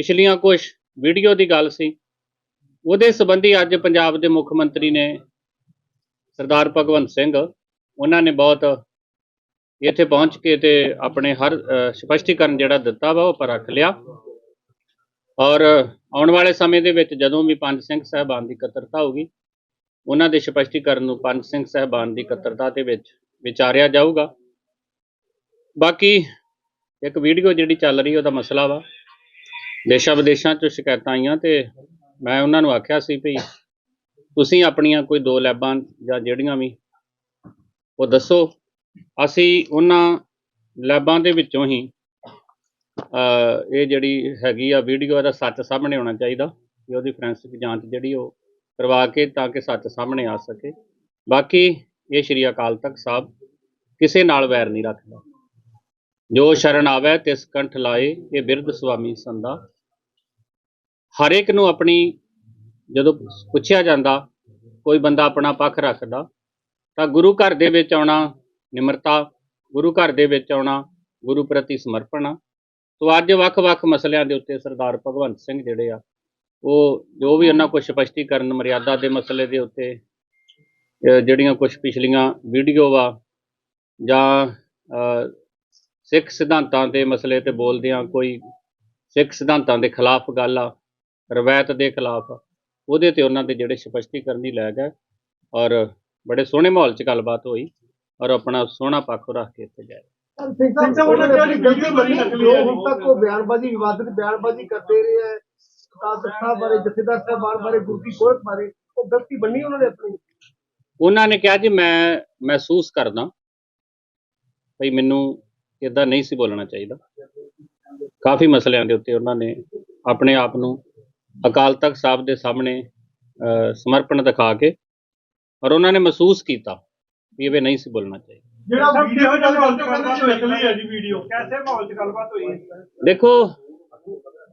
ਪਿਛਲੀਆਂ ਕੁਝ ਵੀਡੀਓ ਦੀ ਗੱਲ ਸੀ। ਉਹਦੇ ਸੰਬੰਧੀ ਅੱਜ ਪੰਜਾਬ ਦੇ ਮੁੱਖ ਮੰਤਰੀ ਨੇ ਸਰਦਾਰ ਭਗਵੰਤ ਸਿੰਘ ਉਹਨਾਂ ਨੇ ਬਹੁਤ ਇੱਥੇ ਪਹੁੰਚ ਕੇ ਤੇ ਆਪਣੇ ਹਰ ਅ, ਸਪਸ਼ਟੀਕਰਨ ਜਿਹੜਾ ਦਿੱਤਾ ਵਾ ਉਹ ਪਰ ਰੱਖ ਲਿਆ। ਔਰ ਆਉਣ ਵਾਲੇ ਸਮੇਂ ਦੇ ਵਿੱਚ ਜਦੋਂ ਵੀ ਪੰਜ ਸਿੰਘ ਸਾਹਿਬਾਨ ਦੀ ਇਕੱਤਰਤਾ ਹੋਊਗੀ ਉਹਨਾਂ ਦੇ ਸਪਸ਼ਟੀਕਰਨ ਨੂੰ ਪੰਜ ਸਿੰਘ ਸਾਹਿਬਾਨ ਦੀ ਇਕੱਤਰਤਾ ਦੇ ਵਿੱਚ ਵਿਚਾਰਿਆ ਜਾਊਗਾ। ਬਾਕੀ ਇੱਕ ਵੀਡੀਓ ਜਿਹੜੀ ਚੱਲ ਰਹੀ ਉਹਦਾ ਮਸਲਾ ਵਾ ਦੇਸ਼ਾਂ ਵਿਦੇਸ਼ਾਂ ਤੋਂ ਸ਼ਿਕਾਇਤਾਂ ਆਈਆਂ ਤੇ ਮੈਂ ਉਹਨਾਂ ਨੂੰ ਆਖਿਆ ਸੀ ਵੀ ਤੁਸੀਂ ਆਪਣੀਆਂ ਕੋਈ ਦੋ ਲੈਬਾਂ ਜਾਂ ਜਿਹੜੀਆਂ ਵੀ, ਉਹ ਦੱਸੋ। ਅਸੀਂ ਉਹਨਾਂ ਲੈਬਾਂ ਦੇ ਵਿੱਚੋਂ ਹੀ ਇਹ ਜਿਹੜੀ ਹੈਗੀ ਆ ਵੀਡੀਓ ਇਹਦਾ ਸੱਚ ਸਾਹਮਣੇ ਆਉਣਾ ਚਾਹੀਦਾ ਕਿ ਉਹਦੀ ਫੋਰੈਂਸਿਕ ਜਾਂਚ ਜਿਹੜੀ ਉਹ ਕਰਵਾ ਕੇ ਤਾਂ ਕਿ ਸੱਚ ਸਾਹਮਣੇ ਆ ਸਕੇ। ਬਾਕੀ ਇਹ ਸ਼੍ਰੀ ਅਕਾਲ ਤਖਤ ਸਾਹਿਬ ਕਿਸੇ ਨਾਲ ਵੈਰ ਨਹੀਂ ਰੱਖਦਾ। ਜੋ ਸ਼ਰਨ ਆਵੇ ਤਿਸ ਕੰਠ ਲਾਏ ਇਹ ਬਿਰਧ ਸੁਆਮੀ ਸੰਦਾ ਹਰ ਇੱਕ ਨੂੰ ਆਪਣੀ ਜਦੋਂ ਪੁੱਛਿਆ ਜਾਂਦਾ ਕੋਈ ਬੰਦਾ ਆਪਣਾ ਪੱਖ ਰੱਖਦਾ ਤਾਂ ਗੁਰੂ ਘਰ ਦੇ ਵਿੱਚ ਆਉਣਾ ਨਿਮਰਤਾ ਗੁਰੂ ਘਰ ਦੇ ਵਿੱਚ ਆਉਣਾ ਗੁਰੂ ਪ੍ਰਤੀ ਸਮਰਪਣ ਆ। ਤੋ ਅੱਜ ਵੱਖ-ਵੱਖ ਮਸਲਿਆਂ ਦੇ ਉੱਤੇ ਸਰਦਾਰ ਭਗਵੰਤ ਸਿੰਘ ਜਿਹੜੇ ਆ ਉਹ ਜੋ ਵੀ ਉਹਨਾਂ ਕੋਲ ਸਪਸ਼ਟੀਕਰਨ ਮਰਿਆਦਾ ਦੇ ਮਸਲੇ ਦੇ ਉੱਤੇ ਜਿਹੜੀਆਂ ਕੁਝ ਪਿਛਲੀਆਂ ਵੀਡੀਓ ਵਾ ਜਾਂ ਅਹ, ਸਿੱਖ ਸਿਧਾਂਤਾਂ ਦੇ ਮਸਲੇ ਤੇ ਬੋਲਦੇ ਆ ਕੋਈ ਸਿੱਖ ਸਿਧਾਂਤਾਂ ਦੇ ਖਿਲਾਫ ਗੱਲ ਆ ਰਵਾਇਤ ਦੇ ਖਿਲਾਫ ਉਹਦੇ ਤੇ ਉਹਨਾਂ ਦੇ ਜਿਹੜੇ ਸਪਸ਼ਟੀਕਰਨ ਹੀ ਲੈ ਗਏ ਔਰ ਬੜੇ ਸੋਹਣੇ ਮਾਹੌਲ 'ਚ ਗੱਲਬਾਤ ਹੋਈ ਔਰ ਆਪਣਾ ਸੋਹਣਾ ਪੱਖ ਰੱਖ ਕੇ ਇੱਥੇ ਗਏ। ਸਿੰਘ ਸਾਹਿਬ ਉਹਨਾਂ ਨੇ ਆਪਣੀ ਗਲਤੀ ਮੰਨੀ ਜੋ ਹੁਣ ਤੱਕ ਉਹ ਬਿਆਨਬਾਜ਼ੀ ਵਿਵਾਦਿਤ ਬਿਆਨਬਾਜ਼ੀ ਕਰਦੇ ਰਹੇ ਹੈ। ਕਾਸ ਸਾਹਿਬ ਬਾਰੇ ਜਥੇਦਾਰ ਸਾਹਿਬਾਨ ਬਾਰੇ ਗੁਰੂ ਕੀ ਗੋਲਕ ਬਾਰੇ ਉਹ ਗਲਤੀ ਮੰਨੀ ਉਹਨਾਂ ਨੇ ਆਪਣੀ? ਉਹਨਾਂ ਨੇ ਕਿਹਾ ਜੀ ਮੈਂ ਮਹਿਸੂਸ ਕਰਦਾ। ਭਈ ਮੈਨੂੰ ਇਦਾਂ ਨਹੀਂ ਸੀ ਬੋਲਣਾ ਚਾਹੀਦਾ। ਕਾਫੀ ਮਸਲਿਆਂ ਦੇ ਉੱਤੇ ਉਹਨਾਂ ਨੇ ਆਪਣੇ ਆਪ ਨੂੰ ਅਕਾਲ ਤਖਤ ਸਾਹਿਬ ਦੇ ਸਾਹਮਣੇ ਅਹ, ਸਮਰਪਣ ਦਿਖਾ ਕੇ ਔਰ ਉਹਨਾਂ ਨੇ ਮਹਿਸੂਸ ਕੀਤਾ ਵੀ ਇਹ ਨਹੀਂ ਸੀ ਬੋਲਣਾ ਚਾਹੀਦਾ। ਜਿਹੜਾ ਵੀਡੀਓ ਜਦ ਮਾਹੌਲ ਚ ਗੱਲਬਾਤ ਨਿਕਲੀ ਹੈ? ਜੀ ਵੀਡੀਓ? ਕੈਸੇ ਮਾਹੌਲ ਚ ਗੱਲਬਾਤ ਹੋਈ ਹੈ? ਦੇਖੋ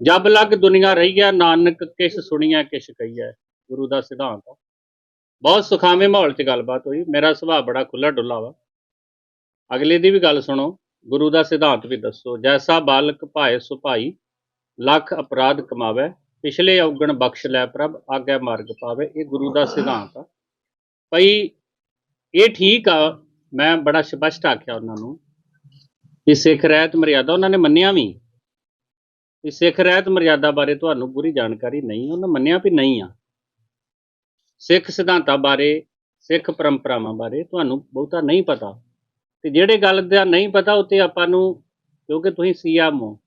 ਜਬ ਲਗ ਦੁਨੀਆ ਰਹੀ ਹੈ ਨਾਨਕ ਕਿਛ ਸੁਣੀਐ ਕਿਛ ਕਹੀਐ ਗੁਰੂ ਦਾ ਸਿਧਾਂਤ ਆ। ਬਹੁਤ ਸੁਖਾਵੇਂ ਮਾਹੌਲ 'ਚ ਗੱਲਬਾਤ ਹੋਈ ਮੇਰਾ ਸੁਭਾਅ ਬੜਾ ਖੁੱਲਾ ਡੁੱਲਾ ਵਾ। ਅਗਲੇ ਦੀ ਵੀ ਗੱਲ ਸੁਣੋ ਗੁਰੂ ਦਾ ਸਿਧਾਂਤ ਵੀ ਦੱਸੋ, ਜੈਸਾ ਬਾਲਕ ਭਾਏ ਸੁਭਾਈ ਲੱਖ ਅਪਰਾਧ ਕਮਾਵੇ, ਪਿਛਲੇ ਔਗਣ ਬਖਸ਼ ਲੈ ਪ੍ਰਭ, ਆਗੇ ਮਾਰਗ ਪਾਵੇ, ਇਹ ਗੁਰੂ ਦਾ ਸਿਧਾਂਤ ਆ। ਭਈ ਇਹ ਠੀਕ ਆ, ਮੈਂ ਬੜਾ ਸਪਸ਼ਟ ਆਖਿਆ ਉਹਨਾਂ ਨੂੰ ਕਿ ਸਿੱਖ ਰਹਿਤ ਮਰਿਆਦਾ ਉਹਨਾਂ ਨੇ ਮੰਨਿਆ ਵੀ। ਕਿ ਸਿੱਖ ਰਹਿਤ ਮਰਿਆਦਾ ਬਾਰੇ ਤੁਹਾਨੂੰ ਪੂਰੀ ਜਾਣਕਾਰੀ ਨਹੀਂ, ਉਹਨਾਂ ਮੰਨਿਆ ਵੀ ਨਹੀਂ ਆ। ਸਿੱਖ ਸਿਧਾਂਤਾਂ ਬਾਰੇ, ਸਿੱਖ ਪਰੰਪਰਾਵਾਂ ਬਾਰੇ ਤੁਹਾਨੂੰ ਬਹੁਤਾ ਨਹੀਂ ਪਤਾ। ਤੇ ਜਿਹੜੇ ਗੱਲ ਦਾ ਨਹੀਂ ਪਤਾ ਉੱਤੇ ਆਪਾਂ ਨੂੰ, ਕਿਉਂਕਿ ਤੁਸੀਂ ਸੀਐਮ ਹੋ,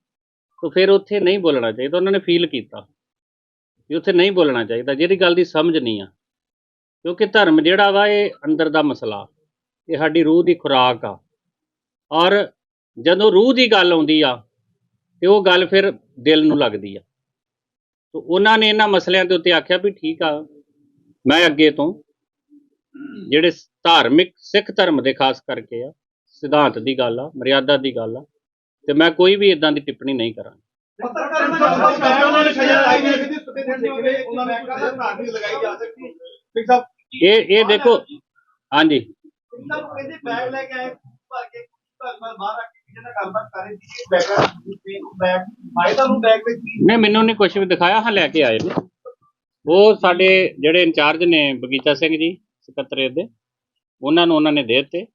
ਤਾਂ ਫਿਰ ਉੱਥੇ ਨਹੀਂ ਬੋਲਣਾ ਚਾਹੀਦਾ, ਉਹਨਾਂ ਨੇ ਫੀਲ ਕੀਤਾ। ਕਿ ਉੱਥੇ ਨਹੀਂ ਬੋਲਣਾ ਚਾਹੀਦਾ ਜਿਹੜੀ ਗੱਲ ਦੀ ਸਮਝ ਨਹੀਂ ਆ। ਕਿਉਂਕਿ ਧਰਮ ਜਿਹੜਾ ਵਾ, ਇਹ ਅੰਦਰ ਦਾ ਮਸਲਾ। ਇਹ ਸਾਡੀ ਰੂਹ ਦੀ ਖੁਰਾਕ ਆ। ਔਰ ਜਦੋਂ ਰੂਹ ਦੀ ਗੱਲ ਆਉਂਦੀ ਆ, ਤੇ ਉਹ ਗੱਲ ਫਿਰ ਦਿਲ ਨੂੰ ਲੱਗਦੀ ਆ। ਤੋ ਉਹਨਾਂ ਨੇ ਇਹਨਾਂ ਮਸਲਿਆਂ ਦੇ ਉੱਤੇ ਆਖਿਆ ਵੀ ਠੀਕ ਆ, ਮੈਂ ਅੱਗੇ ਤੋਂ, ਜਿਹੜੇ ਧਾਰਮਿਕ ਸਿੱਖ ਧਰਮ ਦੇ ਖਾਸ ਕਰਕੇ ਆ ਸਿਧਾਂਤ ਦੀ ਗੱਲ ਆ ਮਰਿਆਦਾ ਦੀ ਗੱਲ ਆ ਤੇ ਮੈਂ ਕੋਈ ਵੀ ਇਦਾਂ ਦੀ ਟਿੱਪਣੀ ਨਹੀਂ ਕਰਾਂਗਾ। ਪੱਤਰਕਾਰ ਨੂੰ ਸਵਾਲ ਕਰ ਉਹਨਾਂ ਨੇ ਸਜ਼ਾ ਲਾਈ ਹੈ ਕਿ ਸੁਤੇ ਦੇ ਸਿੱਖੇ ਉਹਨਾਂ ਨੇ ਕਹਿੰਦਾ ਧਾਰਨੀ ਲਗਾਈ ਜਾ ਸਕਦੀ। ਸਿੰਘ ਸਾਹਿਬ ਇਹ ਇਹ ਦੇਖੋ ਹਾਂਜੀ। ਸਿੰਘ ਸਾਹਿਬ ਕਹਿੰਦੇ ਬੈਗ ਲੈ ਕੇ ਆਏ ਭਰ ਕੇ ਘਰ ਬਾਰ ਬਾਹਰ ਰੱਖ ਕੇ ਕਿਸੇ ਨਾਲ ਗੱਲਬਾਤ ਕਰ ਰਹੇ ਸੀ ਬੈਗ ਬੈਗ ਆਏ ਤੁਹਾਨੂੰ ਬੈਗ ਵਿੱਚ ਕੀ ਨਹੀਂ ਮੈਨੂੰ ਨਹੀਂ ਕੁਝ ਵੀ ਦਿਖਾਇਆ ਹਾਂ ਲੈ ਕੇ ਆਏ ਨੇ। ਉਹ ਸਾਡੇ ਜਿਹੜੇ ਇੰਚਾਰਜ ਨੇ ਬਗੀਚਾ ਸਿੰਘ ਜੀ ਸਕੱਤਰੇਤ ਦੇ ਉਹਨਾਂ ਨੂੰ ਉਹਨਾਂ ਨੇ ਦੇ ਦਿੱਤੇ।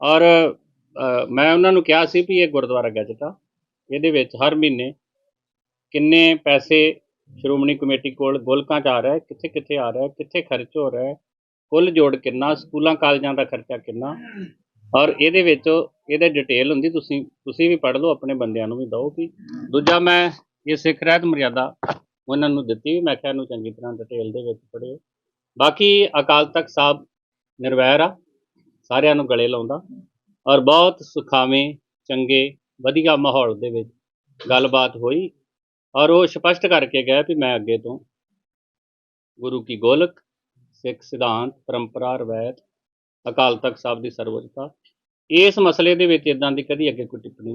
ਔਰ ਮੈਂ ਉਹਨਾਂ ਨੂੰ ਕਿਹਾ ਸੀ ਵੀ ਇਹ ਗੁਰਦੁਆਰਾ ਗੈਜਟ ਆ। ਇਹਦੇ ਵਿੱਚ ਹਰ ਮਹੀਨੇ ਕਿੰਨੇ ਪੈਸੇ ਸ਼੍ਰੋਮਣੀ ਕਮੇਟੀ ਕੋਲ ਗੋਲਕਾਂ 'ਚ ਆ ਰਿਹਾ ਕਿੱਥੇ ਕਿੱਥੇ ਆ ਰਿਹਾ ਕਿੱਥੇ ਖਰਚ ਹੋ ਰਿਹਾ ਕੁੱਲ ਜੋੜ ਕਿੰਨਾ, ਸਕੂਲਾਂ, ਕਾਲਜਾਂ ਦਾ ਖਰਚਾ ਕਿੰਨਾ। ਔਰ ਇਹਦੇ ਵਿੱਚ ਇਹਦੇ ਡਿਟੇਲ ਹੁੰਦੀ, ਤੁਸੀਂ ਤੁਸੀਂ ਵੀ ਪੜ੍ਹ ਲਓ, ਆਪਣੇ ਬੰਦਿਆਂ ਨੂੰ ਵੀ ਦਿਓ ਕਿ ਦੂਜਾ ਮੈਂ ਇਹ ਸਿੱਖ ਰਹਿਤ ਮਰਿਆਦਾ ਉਹਨਾਂ ਨੂੰ ਦਿੱਤੀ ਵੀ ਮੈਂ ਕਿਹਾ ਇਹਨੂੰ ਚੰਗੀ ਤਰ੍ਹਾਂ ਡਿਟੇਲ ਦੇ ਵਿੱਚ ਪੜ੍ਹਿਓ। ਬਾਕੀ ਅਕਾਲ ਤਖਤ ਸਾਹਿਬ ਨਿਰਵੈਰ ਆ। ਸਾਰਿਆਂ ਨੂੰ ਗਲੇ ਲਾਉਂਦਾ ਔਰ ਬਹੁਤ ਸੁਖਾਵੇਂ ਚੰਗੇ ਵਧੀਆ ਮਾਹੌਲ ਦੇ ਵਿੱਚ ਗੱਲਬਾਤ ਹੋਈ ਔਰ ਉਹ ਸਪਸ਼ਟ ਕਰਕੇ ਗਏ ਵੀ ਮੈਂ ਅੱਗੇ ਤੋਂ ਗੁਰੂ ਕੀ ਗੋਲਕ ਸਿੱਖ ਸਿਧਾਂਤ ਪਰੰਪਰਾ ਰਵਾਇਤ ਅਕਾਲ ਤਖਤ ਸਾਹਿਬ ਦੀ ਸਰਵਉੱਚਤਾ ਇਸ ਮਸਲੇ ਦੇ ਵਿੱਚ ਇਦਾਂ ਦੀ ਕਦੀ ਅੱਗੇ ਕੋਈ ਟਿੱਪਣੀ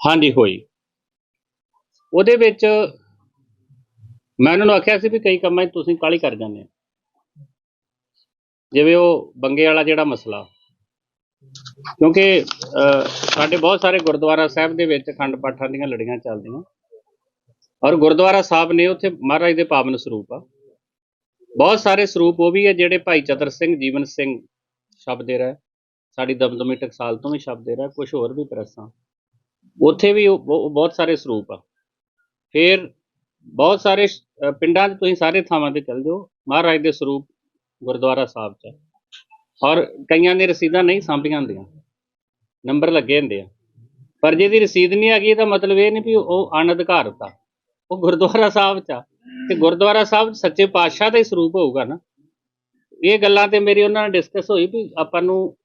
ਹਾਂਜੀ ਹੋਈ। ਉਹਦੇ ਵਿੱਚ ਮੈਂ ਉਹਨਾਂ ਨੂੰ ਆਖਿਆ ਸੀ ਵੀ ਕਈ ਕੰਮਾਂ 'ਚ ਤੁਸੀਂ ਕਾਲੀ ਕਰ ਜਾਂਦੇ ਹੋ। ਜਿਵੇਂ ਉਹ ਬੰਗੇ ਵਾਲਾ ਜਿਹੜਾ ਮਸਲਾ। ਕਿਉਂਕਿ ਸਾਡੇ ਬਹੁਤ ਸਾਰੇ ਗੁਰਦੁਆਰਾ ਸਾਹਿਬ ਦੇ ਵਿੱਚ ਅਖੰਡ ਪਾਠਾਂ ਦੀਆਂ ਲੜੀਆਂ ਚੱਲਦੀਆਂ। ਔਰ ਗੁਰਦੁਆਰਾ ਸਾਹਿਬ ਨੇ ਉੱਥੇ ਮਹਾਰਾਜ ਦੇ ਪਾਵਨ ਸਰੂਪ ਆ। ਬਹੁਤ ਸਾਰੇ ਸਰੂਪ ਉਹ ਵੀ ਹੈ ਜਿਹੜੇ ਭਾਈ ਚਤਰ ਸਿੰਘ, ਜੀਵਨ ਸਿੰਘ ਸ਼ਬਦੇ ਰਹਿ। ਸਾਡੀ ਦਮਦਮੀ ਟਕਸਾਲ ਤੋਂ ਵੀ ਸ਼ਬਦੇ ਰਹਿ ਕੁਝ ਹੋਰ ਵੀ ਪ੍ਰੈਸਾਂ ਉੱਥੇ ਵੀ ਉਹ ਬਹੁਤ ਸਾਰੇ ਸਰੂਪ ਆ। ਫਿਰ ਬਹੁਤ ਸਾਰੇ ਸ਼- ਅਹ ਪਿੰਡਾਂ 'ਚ ਤੁਸੀਂ ਸਾਰੇ ਥਾਵਾਂ ਤੇ ਚੱਲ ਜਾਓ। ਮਹਾਰਾਜ ਦੇ ਸਰੂਪ ਗੁਰਦੁਆਰਾ ਸਾਹਿਬ 'ਚ ਆ। ਔਰ ਕਈਆਂ ਨੇ ਰਸੀਦਾਂ ਨਹੀਂ ਸਾਂਭੀਆਂ ਹੁੰਦੀਆਂ। ਨੰਬਰ ਲੱਗੇ ਹੁੰਦੇ ਆ। ਪਰ ਜਿਹਦੀ ਰਸੀਦ ਨਹੀਂ ਹੈਗੀ ਇਹਦਾ ਮਤਲਬ ਇਹ ਨਹੀਂ ਵੀ ਉਹ ਅਣਅਧਿਕਾਰਤ। ਆ ਉਹ ਗੁਰਦੁਆਰਾ ਸਾਹਿਬ 'ਚ ਆ। ਤੇ ਗੁਰਦੁਆਰਾ ਸਾਹਿਬ ਸੱਚੇ ਪਾਤਸ਼ਾਹ ਦਾ ਹੀ ਸਰੂਪ ਹੋਊਗਾ ਨਾ। ਇਹ ਗੱਲਾਂ ਤੇ ਮੇਰੀ ਉਹਨਾਂ ਨਾਲ ਡਿਸਕਸ ਹੋਈ ਵੀ ਆਪਾਂ ਨੂੰ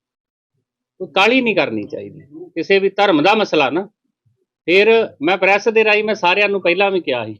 ਕੋਈ ਕਾਲੀ ਨਹੀਂ ਕਰਨੀ ਚਾਹੀਦੀ। ਕਿਸੇ ਵੀ ਧਰਮ ਦਾ ਮਸਲਾ ਨਾ। ਫਿਰ ਮੈਂ ਪ੍ਰੈਸ ਦੇ ਰਾਹੀਂ ਮੈਂ ਸਾਰਿਆਂ ਨੂੰ ਪਹਿਲਾਂ ਵੀ ਕਿਹਾ ਸੀ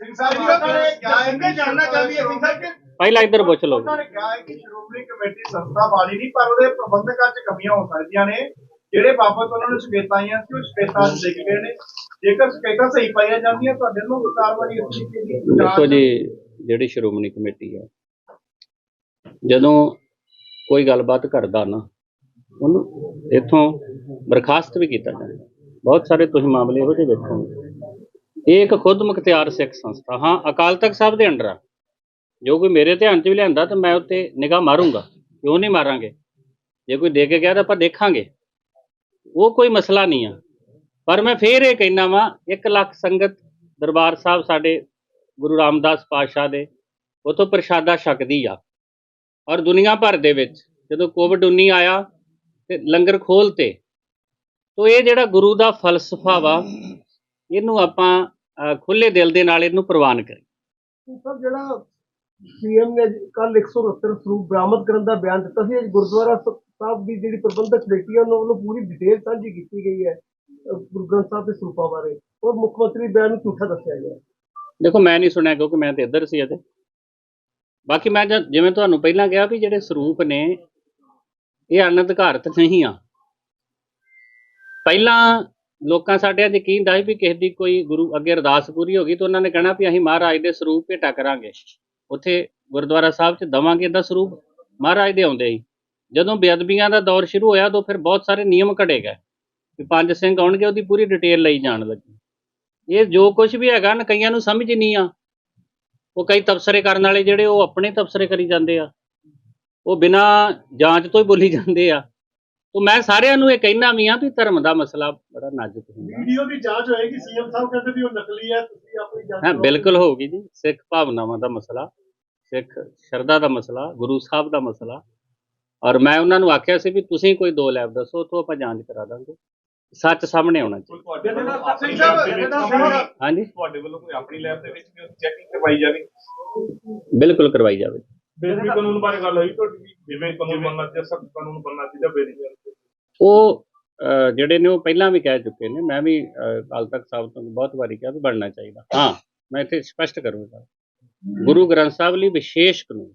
ਸਿੰਘ ਸਾਹਿਬ ਉਹਨਾਂ ਨੇ ਕਿਹਾ ਹੈ ਕਿ ਜਾਣਨਾ ਚਾਹੀਏ ਸਿੰਘ ਸਾਹਿਬ ਕਿ ਪਹਿਲਾਂ ਇੱਧਰ ਪੁੱਛ ਲਓ। ਉਹਨਾਂ ਨੇ ਕਿਹਾ ਹੈ ਕਿ ਸ਼੍ਰੋਮਣੀ ਕਮੇਟੀ ਸੰਸਥਾ ਵਾਲੀ ਨਹੀਂ ਪਰ ਉਹਦੇ ਪ੍ਰਬੰਧਕਾਂ 'ਚ ਕਮੀਆਂ ਹੋ ਸਕਦੀਆਂ ਨੇ। ਜਿਹੜੇ ਬਾਬਤ ਉਹਨਾਂ ਨੂੰ ਸ਼ਿਕਾਇਤਾਂ ਆਈਆਂ ਸੀ ਉਹ ਸ਼ਿਕਾਇਤਾਂ ਲਿਖ ਗਏ ਨੇ। ਜੇਕਰ ਸ਼ਿਕਾਇਤਾਂ ਸਹੀ ਪਾਈਆਂ ਜਾਂਦੀਆਂ ਤੁਹਾਡੇ ਨੂੰ ਕਾਰਵਾਈ ਤਰੀਕੇ ਦੀ ਦੇਖੋ ਜੀ ਜਿਹੜੀ ਸ਼੍ਰੋਮਣੀ ਕਮੇਟੀ ਆ ਜਦੋਂ ਕੋਈ ਗੱਲਬਾਤ ਕਰਦਾ ਨਾ ਉਹਨੂੰ ਇੱਥੋਂ ਬਰਖਾਸਤ ਵੀ ਕੀਤਾ ਜਾਂਦਾ। ਬਹੁਤ ਸਾਰੇ ਤੁਸੀਂ ਮਾਮਲੇ ਇਹੋ ਜਿਹੇ ਵੇਖੋਗੇ ਇਹ ਇੱਕ ਖੁਦ ਮੁਖਤਿਆਰ ਸਿੱਖ ਸੰਸਥਾ। ਹਾਂ, ਅਕਾਲ ਤਖਤ ਸਾਹਿਬ ਦੇ ਅੰਡਰ ਆ। ਜੋ ਕੋਈ ਮੇਰੇ ਧਿਆਨ 'ਚ ਵੀ ਲਿਆਂਦਾ ਤਾਂ ਮੈਂ ਉੱਤੇ ਨਿਗਾਹ ਮਾਰੂੰਗਾ। ਕਿਉਂ ਨਹੀਂ ਮਾਰਾਂਗੇ? ਜੇ ਕੋਈ ਦੇ ਕੇ ਗਿਆ ਤਾਂ ਆਪਾਂ ਦੇਖਾਂਗੇ। ਉਹ ਕੋਈ ਮਸਲਾ ਨਹੀਂ ਆ। ਪਰ ਮੈਂ ਫੇਰ ਇਹ ਕਹਿਣਾ ਵਾਂ 1 ਲੱਖ ਸੰਗਤ ਦਰਬਾਰ ਸਾਹਿਬ ਸਾਡੇ ਗੁਰੂ ਰਾਮਦਾਸ ਪਾਤਸ਼ਾਹ ਦੇ, ਉਥੋਂ ਪ੍ਰਸ਼ਾਦਾ ਛਕਦੀ ਆ। ਔਰ ਦੁਨੀਆ ਭਰ ਦੇ ਵਿੱਚ ਜਦੋਂ ਕੋਵਿਡ 19 ਆਇਆ ਤੇ ਲੰਗਰ ਖੋਲਤੇ, ਤੋ ਇਹ ਜਿਹੜਾ ਗੁਰੂ ਦਾ ਫਲਸਫਾ ਵਾ, ਇਹਨੂੰ ਆਪਾਂ ਖੁੱਲੇ ਦਿਲ ਦੇ ਨਾਲ ਇਹਨੂੰ ਪ੍ਰਵਾਨ ਕਰੀ। ਸਰ ਜਿਹੜਾ ਸੀਐਮ ਨੇ ਕੱਲ 169 ਸਰੂਪ ਬਰਾਮਦ ਕਰਨ ਦਾ ਬਿਆਨ ਦਿੱਤਾ ਸੀ ਅੱਜ ਗੁਰਦੁਆਰਾ ਸਾਹਿਬ ਦੀ ਜਿਹੜੀ ਪ੍ਰਬੰਧਕ ਕਮੇਟੀ ਹੈ ਉਹਨਾਂ ਵੱਲੋਂ ਪੂਰੀ ਡਿਟੇਲ ਸਾਂਝੀ ਕੀਤੀ ਗਈ ਹੈ ਗੁਰੂ ਗ੍ਰੰਥ ਸਾਹਿਬ ਦੇ ਸਰੂਪਾਂ ਬਾਰੇ। ਔਰ ਮੁੱਖ ਮੰਤਰੀ ਬਿਆਨ ਨੂੰ ਝੂਠਾ ਦੱਸਿਆ ਗਿਆ। ਦੇਖੋ ਮੈਂ ਨਹੀਂ ਸੁਣਿਆ ਕਿਉਂਕਿ ਮੈਂ ਤੇ ਇੱਧਰ ਸੀ ਅਜੇ ਬਾਕੀ ਮੈਂ ਜਿਵੇਂ ਤੁਹਾਨੂੰ ਪਹਿਲਾਂ ਕਿਹਾ ਵੀ ਜਿਹੜੇ ਸਰੂਪ ਨੇ ਇਹ ਅਨਧਿਕਾਰਤ ਨਹੀਂ ਆ। ਪਹਿਲਾਂ ਲੋਕਾਂ ਸਾਡੇ 'ਚ ਯਕੀਨ ਦਾ ਵੀ ਕਿਸੇ ਦੀ ਕੋਈ ਗੁਰੂ ਅੱਗੇ ਅਰਦਾਸ ਪੂਰੀ ਹੋ ਗਈ ਤਾਂ ਉਹਨਾਂ ਨੇ ਕਹਿਣਾ ਵੀ ਅਸੀਂ ਮਹਾਰਾਜ ਦੇ ਸਰੂਪ ਭੇਟਾ ਕਰਾਂਗੇ। ਉੱਥੇ ਗੁਰਦੁਆਰਾ ਸਾਹਿਬ 'ਚ ਦਵਾਂਗੇ ਦਾ ਸਰੂਪ। ਮਹਾਰਾਜ ਦੇ ਆਉਂਦੇ ਹੀ। ਜਦੋਂ ਬੇਅਦਬੀਆਂ ਦਾ ਦੌਰ ਸ਼ੁਰੂ ਹੋਇਆ ਤਾਂ ਫਿਰ ਬਹੁਤ ਸਾਰੇ ਨਿਯਮ ਘੜੇ ਗਏ। ਵੀ ਪੰਜ ਸਿੰਘ ਆਉਣਗੇ, ਉਹਦੀ ਪੂਰੀ ਡਿਟੇਲ ਲਈ ਜਾਣ ਲੱਗੀ। ਇਹ ਜੋ ਕੁਝ ਵੀ ਹੈਗਾ ਨਾ, ਕਈਆਂ ਨੂੰ ਸਮਝ ਨਹੀਂ ਆ। ਉਹ ਕਈ ਤਬਸਰੇ ਕਰਨ ਵਾਲੇ ਜਿਹੜੇ ਉਹ ਆਪਣੇ ਤਬਸਰੇ ਕਰੀ ਜਾਂਦੇ ਆ। ਉਹ ਬਿਨਾ ਜਾਂਚ ਤੋਂ ਹੀ ਬੋਲੀ ਜਾਂਦੇ ਆ। ਤੋਂ ਮੈਂ ਸਾਰਿਆਂ ਨੂੰ ਇਹ ਕਹਿਣਾ ਵੀ ਆ ਵੀ ਧਰਮ ਦਾ ਮਸਲਾ ਬੜਾ ਨਾਜ਼ੁਕ ਹੁੰਦਾ। ਵੀਡੀਓ ਦੀ ਜਾਂਚ ਹੋਏਗੀ ਸੀਐਮ ਸਾਹਿਬ ਕਹਿੰਦੇ ਵੀ ਉਹ ਨਕਲੀ ਹੈ ਤੁਸੀਂ ਆਪਣੀ ਜਾਂਚ ਹਾਂ। ਬਿਲਕੁਲ ਹੋਊਗੀ ਜੀ ਸਿੱਖ ਭਾਵਨਾਵਾਂ ਦਾ ਮਸਲਾ ਸਿੱਖ ਸ਼ਰਧਾ ਦਾ ਮਸਲਾ ਗੁਰੂ ਸਾਹਿਬ ਦਾ ਮਸਲਾ। ਔਰ ਮੈਂ ਉਹਨਾਂ ਨੂੰ ਆਖਿਆ ਸੀ ਵੀ ਤੁਸੀਂ ਕੋਈ ਦੋ ਲੈਬ ਦੱਸੋ ਤੋਂ ਆਪਾਂ ਜਾਂਚ ਕਰਾ ਦਾਂਗੇ। ਸੱਚ ਸਾਹਮਣੇ ਆਉਣਾ ਚਾਹੀਦਾ। ਹਾਂਜੀ? ਤੁਹਾਡੇ ਵੱਲੋਂ ਕੋਈ ਆਪਣੀ ਲੈਬ ਦੇ ਵਿੱਚ ਵੀ ਚੈਕਿੰਗ ਕਰਵਾਈ ਜਾਵੇ? ਬਿਲਕੁਲ ਕਰਵਾਈ ਜਾਵੇ। ਬੇਸਿਕ ਕਾਨੂੰਨ ਬਾਰੇ ਗੱਲ ਹੋਈ ਤੁਹਾਡੀ ਜਿਵੇਂ ਕਾਨੂੰਨ ਬਣਨਾ ਚਾਹੀਦਾ ਸਖਤ ਕਾਨੂੰਨ ਬਣਨਾ ਚਾਹੀਦਾ ਬੇਸਿਕ ਉਹ ਜਿਹੜੇ ਨੇ ਉਹ ਪਹਿਲਾਂ ਵੀ ਕਹਿ ਚੁੱਕੇ ਨੇ, ਮੈਂ ਵੀ ਅਕਾਲ ਤਖਤ ਸਾਹਿਬ ਤੋਂ ਬਹੁਤ ਵਾਰੀ ਕਿਹਾ ਵੀ ਬਣਨਾ ਚਾਹੀਦਾ। ਹਾਂ, ਮੈਂ ਇੱਥੇ ਸਪਸ਼ਟ ਕਰੂੰਗਾ। ਗੁਰੂ ਗ੍ਰੰਥ ਸਾਹਿਬ ਲਈ ਵਿਸ਼ੇਸ਼ ਕਾਨੂੰਨ,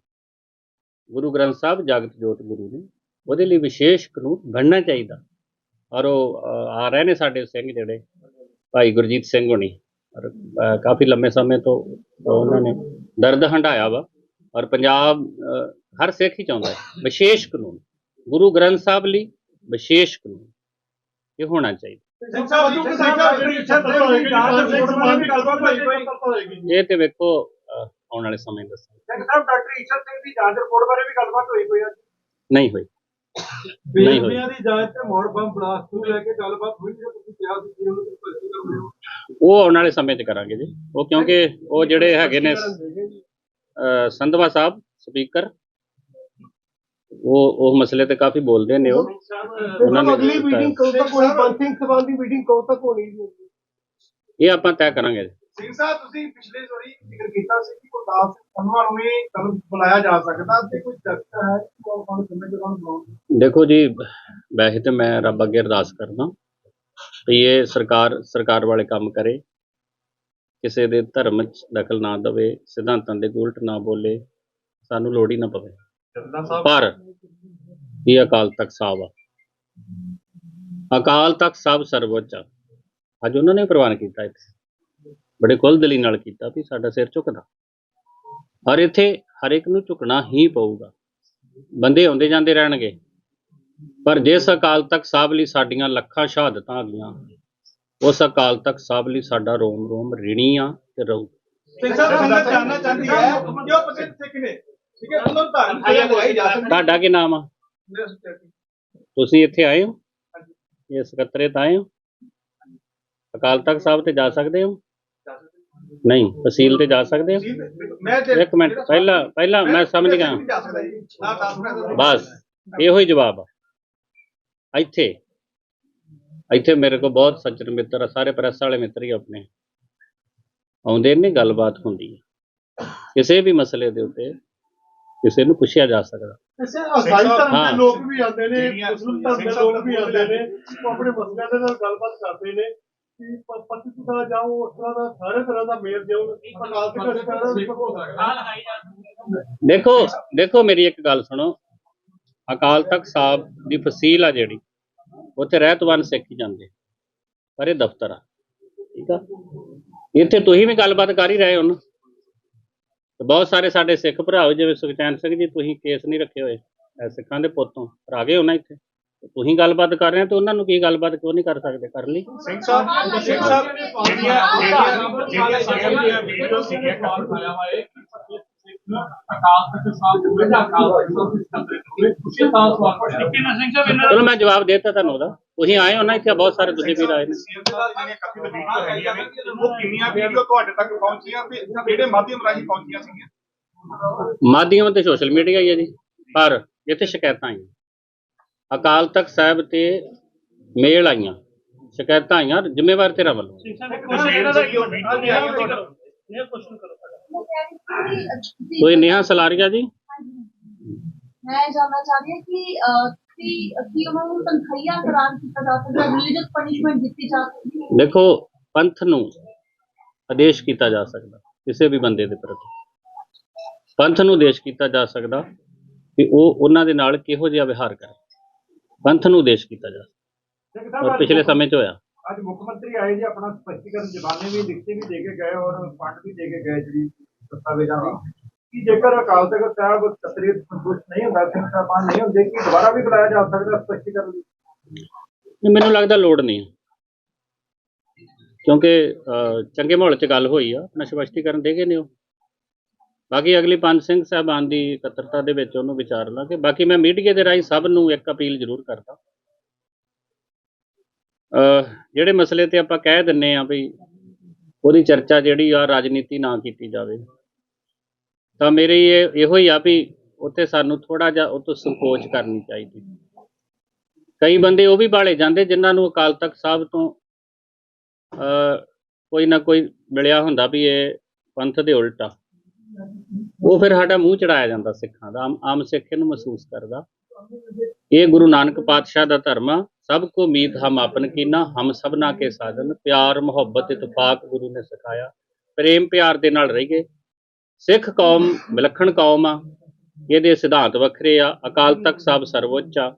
ਗੁਰੂ ਗ੍ਰੰਥ ਸਾਹਿਬ ਜਗਤ ਜੋਤ ਗੁਰੂ ਨੇ, ਉਹਦੇ ਲਈ ਵਿਸ਼ੇਸ਼ ਕਾਨੂੰਨ ਬਣਨਾ ਚਾਹੀਦਾ। ਔਰ ਉਹ ਆ ਰਹੇ ਨੇ ਸਾਡੇ ਸਿੰਘ ਜਿਹੜੇ, ਭਾਈ ਗੁਰਜੀਤ ਸਿੰਘ ਹੋਣੀ। ਔਰ ਕਾਫੀ ਲੰਮੇ ਸਮੇਂ ਤੋਂ ਉਹਨਾਂ ਨੇ ਦਰਦ ਹੰਢਾਇਆ ਵਾ। ਔਰ ਪੰਜਾਬ ਹਰ ਸਿੱਖ ਹੀ ਚਾਹੁੰਦਾ ਹੈ। ਵਿਸ਼ੇਸ਼ ਕਾਨੂੰਨ, ਗੁਰੂ ਗ੍ਰੰਥ ਸਾਹਿਬ ਲਈ ਵਿਸ਼ੇਸ਼ ਕਾਨੂੰਨ ਇਹ ਹੋਣਾ ਚਾਹੀਦਾ। ਇਹ ਤੇ ਵੇਖੋ ਅ, ਆਉਣ ਵਾਲੇ ਸਮੇਂ ਦੱਸਾਂ ਸਿੰਘ ਹੋਈ ਨਹੀਂ ਹੋਈ। ਨਹੀਂ ਦੀ ਜਾਂਚ ਤੇ ਮੋੜ ਬੰਬ ਬਲਾਸਟ ਨੂੰ ਲੈ ਕੇ ਗੱਲਬਾਤ ਹੋਈ। ਜੇ ਤੁਸੀਂ ਕਿਹਾ ਸੀ ਕਿ ਉਹਨੂੰ ਭਰਤੀ ਕਰੋਗੇ ਉਹ ਆਉਣ ਵਾਲੇ ਸਮੇਂ 'ਚ ਕਰਾਂਗੇ ਜੀ। ਉਹ ਕਿਉਂਕਿ ਉਹ ਜਿਹੜੇ ਹੈਗੇ ਨੇ ਅ, ਸੰਧਵਾ ਸਾਹਿਬ ਸਪੀਕਰ ਉਹ ਉਹ ਮਸਲੇ ਤੇ ਕਾਫੀ ਬੋਲਦੇ ਨੇ ਉਹ। ਉਹਨਾਂ ਨੇ ਅਗਲੀ ਮੀਟਿੰਗ ਕਦੋਂ ਤੱਕ ਹੋਣੀ ਸਿੰਘ ਸਭਾ ਦੀ ਮੀਟਿੰਗ ਕਦੋਂ ਤੱਕ ਹੋਣੀ ਜੀ? ਇਹ ਆਪਾਂ ਤੈਅ ਕਰਾਂਗੇ। ਸਿੰਘ ਸਾਹਿਬ ਤੁਸੀਂ ਪਿਛਲੇ ਵਾਰੀ ਜ਼ਿਕਰ ਕੀਤਾ ਸੀ ਕਿ ਗੁਰਦਾਸ ਸੰਧਵਾ ਨੂੰ ਵੀ ਕਦੋਂ ਬੁਲਾਇਆ ਜਾ ਸਕਦਾ ਤੇ ਕੋਈ ਚਰਚਾ ਹੈ ਕਿ ਉਹ ਸਾਨੂੰ ਸਮੇਂ ਦੌਰਾਨ ਬੁਲਾਉਣ? ਦੇਖੋ ਜੀ ਵੈਸੇ ਤੇ ਮੈਂ ਰੱਬ ਅੱਗੇ ਅਰਦਾਸ ਕਰਦਾ ਵੀ ਇਹ ਸਰਕਾਰ ਸਰਕਾਰ ਵਾਲੇ ਕੰਮ ਕਰੇ। ਕਿਸੇ ਦੇ ਧਰਮ 'ਚ ਦਖਲ ਨਾ ਦੇਵੇ ਸਿਧਾਂਤਾਂ ਦੇ ਉਲਟ ਨਾ ਬੋਲੇ ਸਾਨੂੰ ਲੋੜ ਹੀ ਨਾ ਪਵੇ। ਪਰ ਇਹ ਅਕਾਲ ਤਖਤ ਸਾਹਿਬ ਆ। ਅਕਾਲ ਤਖਤ ਸਾਹਿਬ ਸਰਵੋੱਚ ਆ। ਅੱਜ ਉਹਨਾਂ ਨੇ ਪ੍ਰਵਾਨ ਕੀਤਾ ਇੱਥੇ। ਬੜੇ ਖੁੱਲ੍ਹ ਦਿਲੀ ਨਾਲ ਕੀਤਾ ਵੀ ਸਾਡਾ ਸਿਰ ਝੁਕਦਾ। ਔਰ ਇੱਥੇ ਹਰ ਇੱਕ ਨੂੰ ਝੁਕਣਾ ਹੀ ਪਊਗਾ। ਬੰਦੇ ਆਉਂਦੇ ਜਾਂਦੇ ਰਹਿਣਗੇ। ਪਰ ਜਿਸ ਅਕਾਲ ਤਖਤ ਸਾਹਿਬ ਲਈ ਸਾਡੀਆਂ ਲੱਖਾਂ ਸ਼ਹਾਦਤਾਂ ਆ ਗਈਆਂ ਉਸ ਅਕਾਲ ਤਖਤ ਸਾਹਿਬ ਲਈ ਸਾਡਾ ਰੋਮ ਰੋਮ ਰਿਣੀ ਆ ਤੇ ਰਹੂ। ਸਿੰਘ ਸਾਹਿਬ ਸੰਗਤ ਜਾਨਣਾ ਚਾਹੁੰਦੀ ਹੈ ਕਿ ਉਹ ਪ੍ਰਸਿੱਧ ਸਿੱਖ ਨੇ ਠੀਕ ਹੈ ਉਹਨਾਂ ਨੂੰ ਧਾਰਨ ਕਿਰਿਆ ਲਗਾਈ ਜਾ ਸਕਦੀ ਤੁਹਾਡਾ ਕੀ ਨਾਮ ਆ? ਹੈ ਤੁਸੀਂ ਇੱਥੇ ਆਏ ਹੋ? ਇਹ ਸਕੱਤਰੇਤ ਆਏ ਹੋ? ਅਕਾਲ ਤਖਤ ਸਾਹਿਬ ਤੇ ਜਾ ਸਕਦੇ ਹੋ? ਨਹੀਂ ਤਹਿਸੀਲ ਤੇ ਜਾ ਸਕਦੇ ਹੋ? ਮੈਂ ਇੱਕ ਮਿੰਟ ਪਹਿਲਾਂ ਪਹਿਲਾਂ ਮੈਂ ਸਮਝ ਗਿਆ। ਜਾ ਸਕਦਾ ਜੀ। ਨਾ ਤਾਂ ਬਸ ਇਹੋ ਹੀ ਜਵਾਬ ਆ। ਇੱਥੇ ਇੱਥੇ ਮੇਰੇ ਕੋਲ ਬਹੁਤ ਸੱਜਣ ਮਿੱਤਰ ਆ ਸਾਰੇ ਪ੍ਰੈਸ ਵਾਲੇ ਮਿੱਤਰ ਹੀ ਆਪਣੇ। ਆਉਂਦੇ ਨੇ ਗੱਲਬਾਤ ਹੁੰਦੀ ਹੈ ਕਿਸੇ ਵੀ ਮਸਲੇ ਦੇ ਉੱਤੇ ਕਿਸੇ ਨੂੰ ਪੁੱਛਿਆ ਜਾ ਸਕਦਾ। ਕਿਸੇ ਅਸਾਈ ਧਰਮ ਹਾਂ। ਦੇ ਲੋਕ ਵੀ ਆਉਂਦੇ ਨੇ ਜਿਹੜੀਆਂ- ਮੁਸਲਿਮ ਧਰਮ ਦੇ ਲੋਕ ਵੀ ਆਉਂਦੇ ਨੇ ਉਹ ਆਪਣੇ ਮਸਲਿਆਂ ਦੇ ਨਾਲ ਗੱਲਬਾਤ ਕਰਦੇ ਨੇ ਕਿ ਪ- ਪਤੀ ਦਾ ਜਾਓ ਉਸ ਤਰ੍ਹਾਂ ਦਾ ਸਾਰੇ ਤਰ੍ਹਾਂ ਦਾ ਮੇਲ ਦਿਓ ਅਕਾਲ ਤਖਤ ਦੇਖੋ ਦੇਖੋ ਮੇਰੀ ਇੱਕ ਗੱਲ ਸੁਣੋ। ਅਕਾਲ ਤਖਤ ਸਾਹਿਬ ਦੀ ਫਸੀਲ ਆ ਜਿਹੜੀ ਉੱਥੇ ਰਹਿਤਵਾਨ ਸਿੱਖ ਹੀ ਜਾਂਦੇ ਪਰ ਇਹ ਦਫ਼ਤਰ ਆ। ਠੀਕ ਆ? ਇੱਥੇ ਤੁਸੀਂ ਵੀ ਗੱਲਬਾਤ ਕਰ ਹੀ ਰਹੇ ਹੋ ਨਾ। ਤੇ ਬਹੁਤ ਸਾਰੇ ਸਾਡੇ ਸਿੱਖ ਭਰਾ ਜਿਵੇਂ ਸੁਖਚੈਨ ਸਿੰਘ ਜੀ, ਤੁਸੀਂ ਕੇਸ ਨਹੀਂ ਰੱਖੇ ਹੋਏ ਸਿੱਖਾਂ ਦੇ ਪੁੱਤੋਂ ਪਰ ਆ ਗਏ ਹੋ ਇੱਥੇ? ਤੁਸੀਂ ਗੱਲਬਾਤ ਕਰ ਰਹੇ ਹੋ ਤੇ ਉਹਨਾਂ ਨੂੰ ਕੀ ਗੱਲਬਾਤ ਕਿਉਂ ਨਹੀਂ ਕਰ ਸਕਦੇ, ਕਰ ਲਈ? ਸਿੰਘ ਸਾਹਿਬ ਸਿੰਘ ਸਾਹਿਬ, ਜਿਹੜੀਆਂ ਜਿਹੜੀਆਂ ਸਾਡੀਆਂ ਵੀਡੀਓ ਸੀਗੀਆਂ ਕਾਲ ਆਇਆ ਵਾ ਇਹ ਚਲੋ ਮੈਂ ਜਵਾਬ ਦੇ ਦਿੱਤਾ ਤੁਹਾਨੂੰ ਉਹਦਾ। ਤੁਸੀਂ ਆਏ ਹੋ ਨਾ ਇੱਥੇ ਬਹੁਤ ਸਾਰੇ ਤੁਸੀਂ ਵੀਰ ਆਏ। ਨੇ ਜਿਹੜੀਆਂ ਕਾਫੀ ਵੀਡੀਓ ਹੈਗੀਆਂ ਨੇ ਉਹ ਕਿੰਨੀਆਂ ਵੀਡੀਓ ਤੁਹਾਡੇ ਤੱਕ ਪਹੁੰਚੀਆਂ ਤੇ ਕਿਹੜੇ ਮਾਧਿਅਮ ਰਾਹੀਂ ਪਹੁੰਚੀਆਂ ਸੀਗੀਆਂ ਮਾਧਿਅਮ ਤੇ ਸੋਸ਼ਲ ਮੀਡੀਆ ਹੀ ਹੈ ਜੀ ਪਰ ਇੱਥੇ ਸ਼ਿਕਾਇਤਾਂ ਆਈਆਂ। ਅਕਾਲ ਤਖਤ ਸਾਹਿਬ ਤੇ ਮੇਲ ਆਈਆਂ ਸ਼ਿਕਾਇਤਾਂ ਆਈਆਂ ਜ਼ਿੰਮੇਵਾਰ ਤੇਰਾ ਵੱਲੋਂ। ਤਸਵੀਰ ਜਿਹੜੀ ਉਹ ਕੋਈ ਨੇਹਾ ਸਲਾਰੀਆ ਜੀ? ਮੈਂ ਜਾਨਣਾ ਚਾਹ ਰਹੀ ਹਾਂ ਕਿ ਅਹ, ਕਿ ਕੀ ਉਹਨਾਂ ਨੂੰ ਤਨਖਾਹੀਆ ਪ੍ਰਦਾਨ ਕੀਤਾ ਜਾ ਸਕਦਾ ਰਿਲੀਜੀਅਸ ਪਨਿਸ਼ਮੈਂਟ ਦਿੱਤੀ ਜਾ ਸਕਦੀ ਹੈ। ਦੇਖੋ ਪੰਥ ਨੂੰ ਆਦੇਸ਼ ਕੀਤਾ ਜਾ ਸਕਦਾ ਕਿਸੇ ਵੀ ਬੰਦੇ ਦੇ ਪ੍ਰਤੀ। ਪੰਥ ਨੂੰ ਆਦੇਸ਼ ਕੀਤਾ ਜਾ ਸਕਦਾ ਕਿ ਉਹ ਉਹਨਾਂ ਦੇ ਨਾਲ ਕਿਹੋ ਜਿਹਾ ਵਿਹਾਰ ਕਰੇ। ਪੰਥ ਨੂੰ ਆਦੇਸ਼ ਕੀਤਾ ਜਾ ਸਕਦਾ। ਔਰ ਪਿਛਲੇ ਸਮੇਂ 'ਚ ਹੋਇਆ। ਅੱਜ ਮੁੱਖ ਮੰਤਰੀ ਆਏ ਜੀ, ਆਪਣਾ ਸਪਸ਼ਟੀਕਰਨ ਜ਼ਬਾਨੇ ਵੀ, ਲਿਖਤੀ ਵੀ ਦੇ ਕੇ ਗਏ ਔਰ ਫੰਡ ਵੀ ਦੇ ਕੇ ਗਏ ਜਿਹੜੀ ਦਸਤਾਵੇਜ਼ਾਂ ਦੀ। ਕਿ ਜੇਕਰ ਅਕਾਲ ਤਖਤ ਸਾਹਿਬ ਕਤਰੀਤ ਸੰਤੁਸ਼ਟ ਨਹੀਂ ਹੁੰਦਾ, ਸਿੰਘ ਸਾਹਿਬਾਨ ਨਹੀਂ ਹੁੰਦੇ, ਕਿ ਦੁਬਾਰਾ ਵੀ ਬੁਲਾਇਆ ਜਾ ਸਕਦਾ ਸਪਸ਼ਟੀਕਰਨ ਲਈ? ਮੈਨੂੰ ਲੱਗਦਾ ਲੋੜ ਨਹੀਂ ਕਿਉਂਕਿ ਚੰਗੇ ਮਾਹੌਲ 'ਚ ਗੱਲ ਹੋਈ ਆ, ਆਪਣਾ ਸਪਸ਼ਟੀਕਰਨ ਦੇ ਗਏ ਨੇ ਉਹ ਬਾਕੀ ਅਗਲੀ ਪੰਜ ਸਿੰਘ ਸਾਹਿਬਾਨ ਦੀ ਇਕੱਤਰਤਾ ਦੇ ਵਿੱਚ ਉਹਨੂੰ ਵਿਚਾਰ ਲਾਂਗੇ ਬਾਕੀ ਮੈਂ ਮੀਡੀਆ ਦੇ ਰਾਹੀਂ ਸਭ ਨੂੰ ਇੱਕ ਅਪੀਲ ਜ਼ਰੂਰ ਕਰਦਾ। ਜਿਹੜੇ ਮਸਲੇ ਤੇ ਆਪਾਂ ਕਹਿ ਦਿੰਨੇ ਆ ਵੀ ਉਹਦੀ ਚਰਚਾ ਜਿਹੜੀ ਆ ਰਾਜਨੀਤੀ ਨਾ ਕੀਤੀ ਜਾਵੇ। ਤਾਂ ਮੇਰੀ ਇਹੋ ਹੀ ਆ ਵੀ ਉੱਥੇ ਸਾਨੂੰ ਥੋੜਾ ਜਿਹਾ ਉਹ ਤੋਂ ਸੰਕੋਚ ਕਰਨੀ ਚਾਹੀਦੀ। ਕਈ ਬੰਦੇ ਉਹ ਵੀ ਬਾਲੇ ਜਾਂਦੇ ਜਿਨ੍ਹਾਂ ਨੂੰ ਅਕਾਲ ਤਖਤ ਸਾਹਿਬ ਤੋਂ ਅ ਕੋਈ ਨਾ ਕੋਈ ਮਿਲਿਆ ਹੁੰਦਾ ਵੀ ਇਹ ਪੰਥ ਦੇ ਉਲਟ। ਆ ਉਹ ਫਿਰ ਸਾਡਾ ਮੂੰਹ ਚੜਾਇਆ ਜਾਂਦਾ ਸਿੱਖਾਂ ਦਾ, ਆਮ ਆਮ ਸਿੱਖ ਇਹਨੂੰ ਮਹਿਸੂਸ ਕਰਦਾ। ਇਹ ਗੁਰੂ ਨਾਨਕ ਪਾਤਸ਼ਾਹ ਦਾ ਧਰਮ ਆ। ਸਭ ਕੋ ਮੀਤ ਹਮ ਆਪਨ ਕੀਨਾ ਹਮ ਸਭਨਾ ਕੇ ਸਾਜਨ ਪਿਆਰ ਮੁਹੱਬਤ ਇਤਫਾਕ ਗੁਰੂ ਨੇ ਸਿਖਾਇਆ। ਪ੍ਰੇਮ ਪਿਆਰ ਦੇ ਨਾਲ ਰਹੀਏ। ਸਿੱਖ ਕੌਮ ਵਿਲੱਖਣ ਕੌਮ ਆ। ਇਹਦੇ ਸਿਧਾਂਤ ਵੱਖਰੇ ਆ। ਅਕਾਲ ਤਖਤ ਸਾਹਿਬ ਸਰਵਉੱਚ ਆ।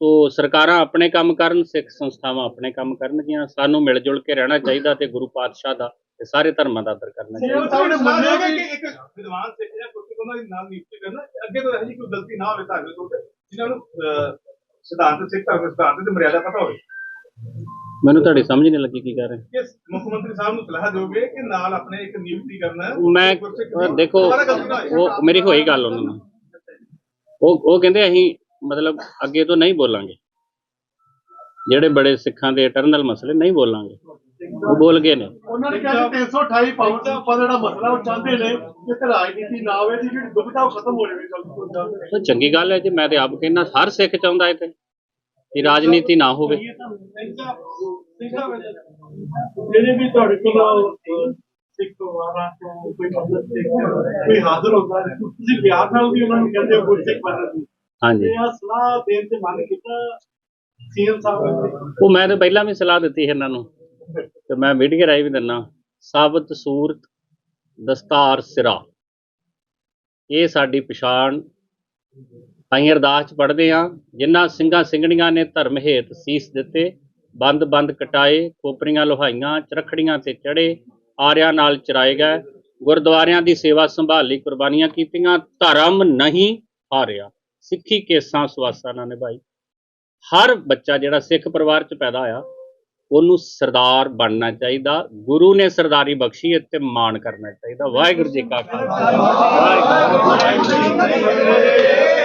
ਤੋ ਸਰਕਾਰਾਂ ਆਪਣੇ ਕੰਮ ਕਰਨ ਸਿੱਖ ਸੰਸਥਾਵਾਂ ਆਪਣੇ ਕੰਮ ਕਰਨਗੀਆਂ। ਸਾਨੂੰ ਮਿਲ ਜੁਲ ਕੇ ਰਹਿਣਾ ਚਾਹੀਦਾ ਤੇ ਗੁਰੂ ਪਾਤਸ਼ਾਹ ਦਾ ਤੇ ਸਾਰੇ ਧਰਮਾਂ ਦਾ ਆਦਰ ਕਰਨਾ ਚਾਹੀਦਾ। ਉਹ ਸਾਹਿਬ ਨੇ ਮੰਨਿਆ ਕਿ ਇੱਕ ਵਿਦਵਾਨ ਸਿੱਖ ਜਾਂ ਕੋਈ ਉਹਨਾਂ ਦੇ ਨਾਲ ਨਿਯੁਕਤੀ ਕਰਨਾ ਕਿ ਅੱਗੇ ਤੋਂ ਇਹੋ ਜਿਹੀ ਕੋਈ ਗਲਤੀ ਨਾ ਹੋਵੇ ਧਾਰਮਿਕ ਤੌਰ ਤੇ। ਜਿਨ੍ਹਾਂ ਨੂੰ ਅਹ, ਸਿਧਾਂਤ ਸਿੱਖ ਧਰਮ ਦੇ ਸਿਧਾਂਤ ਦੀ ਮਰਿਆਦਾ ਪਤਾ ਹੋਵੇ? ਮੈਨੂੰ ਤੁਹਾਡੀ ਸਮਝ ਨਹੀਂ ਲੱਗੀ ਕੀ ਕਹਿ ਰਹੇ ਕਿ ਮੁੱਖ ਮੰਤਰੀ ਸਾਹਿਬ ਨੂੰ ਸਲਾਹ ਦਿਓਗੇ ਕਿ ਨਾਲ ਆਪਣੇ ਇੱਕ ਨਿਯੁਕਤੀ ਕਰਨਾ ਮੈਂ ਦੇਖੋ। ਉਹ ਮੇਰੀ ਹੋਈ ਗੱਲ ਉਹਨਾਂ ਨਾਲ। ਉਹ ਉਹ ਕਹਿੰਦੇ ਅਸੀਂ ਮਤਲਬ ਅੱਗੇ ਤੋਂ ਨਹੀਂ ਬੋਲਾਂਗੇ। ਜਿਹੜੇ ਬੜੇ ਸਿੱਖਾਂ ਦੇ ਇਟਰਨਲ ਮਸਲੇ ਨਹੀਂ ਬੋਲਾਂਗੇ। ਉਹ ਬੋਲ ਗਏ ਨੇ। ਉਹਨਾਂ ਨੇ ਕਿਹਾ ਕਿ 328 ਪਾਉਂਡ ਦਾ ਆਪਾਂ ਜਿਹੜਾ ਮਸਲਾ ਉਹ ਚਾਹੁੰਦੇ ਨੇ ਕਿ ਤੇ ਰਾਜਨੀਤੀ ਨਾ ਹੋਵੇ ਦੀ ਜਿਹੜੀ ਦੁਬਿਧਾ ਉਹ ਖਤਮ ਹੋ ਜਾਵੇ ਜਲਦੀ ਤੋਂ ਜਲਦ ਚੰਗੀ ਗੱਲ ਹੈ ਜੀ ਮੈਂ ਤੇ ਆਪ ਕਹਿੰਦਾ ਹਰ ਸਿੱਖ ਚਾਹੁੰਦਾ ਹੈ ਤੇ ਕਿ ਰਾਜਨੀਤੀ ਨਾ ਹੋਵੇ। ਜਿਹੜੇ ਵੀ ਤੁਹਾਡੇ ਕੋਲ ਸਿੱਖ ਵਾਰਾਂ ਤੋਂ ਕੋਈ ਮਦਦ ਸਿੱਖ ਕੋਈ ਹਾਜ਼ਰ ਹੁੰਦਾ ਹੈ ਤੁਸੀਂ ਪਿਆਰ ਨਾਲ ਵੀ ਉਹਨਾਂ ਨੂੰ ਕਹਿੰਦੇ ਹੋ ਸਿੱਖ ਬਣਨ ਦੀ ਹਾਂਜੀ। ਆ ਸਲਾਹ ਦੇਣ ਤੇ ਮਨ ਕੀਤਾ ਸੀਐਮ ਸਾਹਿਬ ਉਹ ਮੈਂ ਤਾਂ ਪਹਿਲਾਂ ਵੀ ਸਲਾਹ ਦਿੱਤੀ ਸੀ ਇਹਨਾਂ ਨੂੰ। ਤੇ ਮੈਂ ਮੀਡੀਆ ਰਾਈ ਵੀ ਦਿੰਨਾ। ਸਾਬਤ ਸੂਰਤ, ਦਸਤਾਰ ਸਿਰਾ। ਇਹ ਸਾਡੀ ਪਛਾਣ। ਅਸੀਂ ਅਰਦਾਸ ਚ ਪੜ੍ਹਦੇ ਆ ਜਿਨ੍ਹਾਂ ਸਿੰਘਾਂ ਸਿੰਘਣੀਆਂ ਨੇ ਧਰਮ ਹੇਤ ਸੀਸ ਦਿੱਤੇ, ਬੰਦ ਬੰਦ ਕਟਾਏ, ਖੋਪਰੀਆਂ ਲੋਹਾਈਆਂ, ਚਰਖੜੀਆਂ ਤੇ ਚੜੇ ਆਰਿਆਂ ਨਾਲ ਚਰਾਏ ਗਏ, ਗੁਰਦੁਆਰਿਆਂ ਦੀ ਸੇਵਾ ਸੰਭਾਲੀ, ਕੁਰਬਾਨੀਆਂ ਕੀਤੀਆਂ, ਧਰਮ ਨਹੀਂ ਹਾਰਿਆ। ਸਿੱਖੀ ਕੇਸਾਂ ਸਵਾਸਾਂ ਨਾਲ ਨਿਭਾਈ। ਹਰ ਬੱਚਾ ਜਿਹੜਾ ਸਿੱਖ ਪਰਿਵਾਰ ਚ ਪੈਦਾ ਹੋਇਆ ਉਹਨੂੰ ਸਰਦਾਰ ਬਣਨਾ ਚਾਹੀਦਾ, ਗੁਰੂ ਨੇ ਸਰਦਾਰੀ ਬਖਸ਼ੀ ਹੈ ਮਾਣ ਕਰਨਾ ਚਾਹੀਦਾ ਵਾਹਿਗੁਰੂ ਜੀ ਕਾ ਖਾਲਸਾ ਵਾਹਿਗੁਰੂ ਜੀ ਕੀ ਫਤਿਹ।